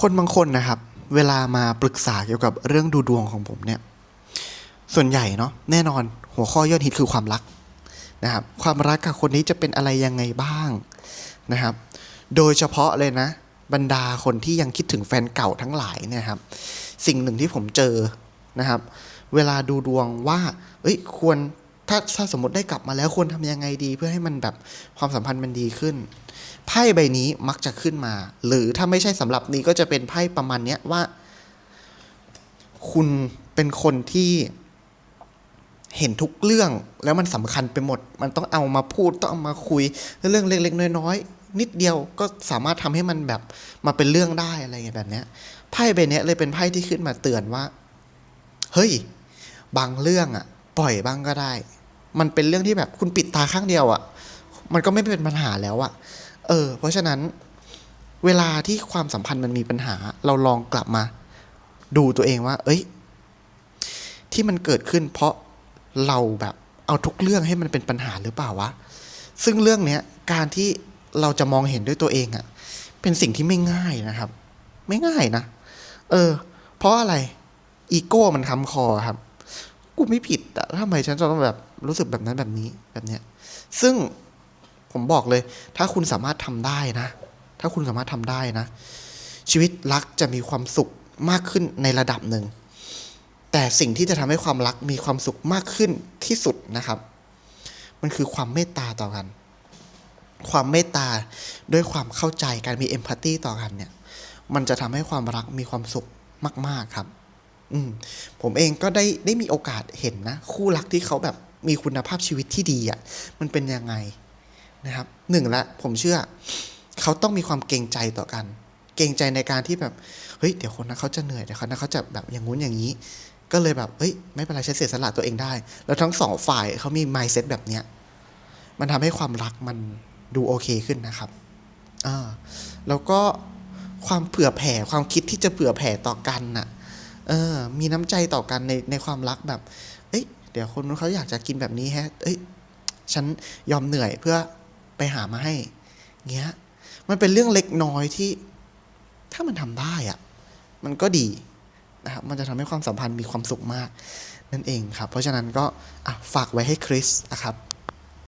คนบางคนนะครับ เวลามาปรึกษาเกี่ยวกับเรื่องดูดวงของผมเนี่ย ส่วนใหญ่เนาะแน่นอนหัวข้อยอดฮิตคือความรักนะครับ ความรักกับคนนี้จะเป็นอะไรยังไงบ้างนะครับ โดยเฉพาะเลยนะ บรรดาคนที่ยังคิดถึงแฟนเก่าทั้งหลายเนี่ยครับ สิ่งหนึ่งที่ผมเจอนะครับ เวลาดูดวงว่า เอ้ยควร ถ้าถ้าสมมติได้กลับมาแล้วควรทำยังไงดี เพื่อให้มันแบบความสัมพันธ์มันดีขึ้น ไพ่ใบนี้มักจะขึ้นมา หรือถ้าไม่ใช่สำหรับนี้ก็จะเป็นไพ่ประมาณเนี้ยว่า คุณเป็นคนที่เห็นทุกเรื่องแล้วมันสำคัญไปหมด มันต้องเอามาพูดต้องเอามาคุยเรื่องเล็กๆ น้อยๆนิดเดียวก็สามารถทำให้มันแบบมาเป็นเรื่องได้อะไรแบบเนี้ยไพ่ใบเนี้ยเลยเป็นไพ่ที่ขึ้นมาเตือนว่า เฮ้ย บางเรื่องอะปล่อยบ้างก็ได้ มันเป็นเรื่องที่แบบคุณปิดตาข้างเดียวอะมันก็ไม่เป็นปัญหาแล้วอะเออ เพราะฉะนั้นเวลาที่ความสัมพันธ์มันมีปัญหา เราลองกลับมา ดูตัวเองว่า เอ้ย ที่มันเกิดขึ้น เพราะเราแบบเอาทุกเรื่องให้มันเป็นปัญหาหรือเปล่าวะ ซึ่งเรื่องเนี้ยการที่เราจะมองเห็นด้วยตัวเองอะเป็นสิ่งที่ไม่ง่ายนะครับ ไม่ง่ายนะ เออ เพราะอะไร อีโก้มันคำคอครับ กูไม่ผิดอะทำไมฉันจะต้องแบบรู้สึกแบบนั้นแบบนี้แบบเนี้ย ซึ่งผมบอกเลย ถ้าคุณสามารถทำได้นะ ถ้าคุณสามารถทำได้นะ ชีวิตรักจะมีความสุขมากขึ้นในระดับหนึ่ง แต่สิ่งที่จะทำให้ความรักมีความสุขมากขึ้นที่สุดนะครับ มันคือความเมตตาต่อกัน ความเมตตาด้วยความเข้าใจการมีเอมพัตตีต่อกันเนี่ย มันจะทำให้ความรักมีความสุขมาก ๆครับ อืมผมเองก็ได้ได้มีโอกาสเห็นนะ คู่รักที่เขาแบบมีคุณภาพชีวิตที่ดีอะ่ะมันเป็นยังไงนะครับหนึ่งละผมเชื่อ เขาต้องมีความเกรงใจต่อกัน เกรงใจในการที่แบบเฮ้ยเดี๋ยวคนนั้นเขาจะเหนื่อยเดี๋ยวคนนั้นเขาจะแบบอย่างงู้นอย่างนี้ ก็เลยแบบเฮ้ยไม่เป็นไรฉันเสียสละตัวเองได้ แล้วทั้งสองฝ่ายเขามี mindset แบบเนี้ยมันทำให้ความรักมันดูโอเคขึ้นนะครับอ่าแล้วก็ความเผื่อแผ่ความคิดที่จะเผื่อแผ่ต่อกันน่ะ เออ มีน้ำใจต่อกันในในความรักแบบ เอ้ย เดี๋ยวคนนู้นเขาอยากจะกินแบบนี้แฮะ เอ้ย ฉันยอมเหนื่อยเพื่อไปหามาให้ เงี้ย มันเป็นเรื่องเล็กน้อยที่ ถ้ามันทำได้อะมันก็ดีนะครับ มันจะทำให้ความสัมพันธ์มีความสุขมาก นั่นเองครับ เพราะฉะนั้นก็ฝากไว้ให้คริสนะครับ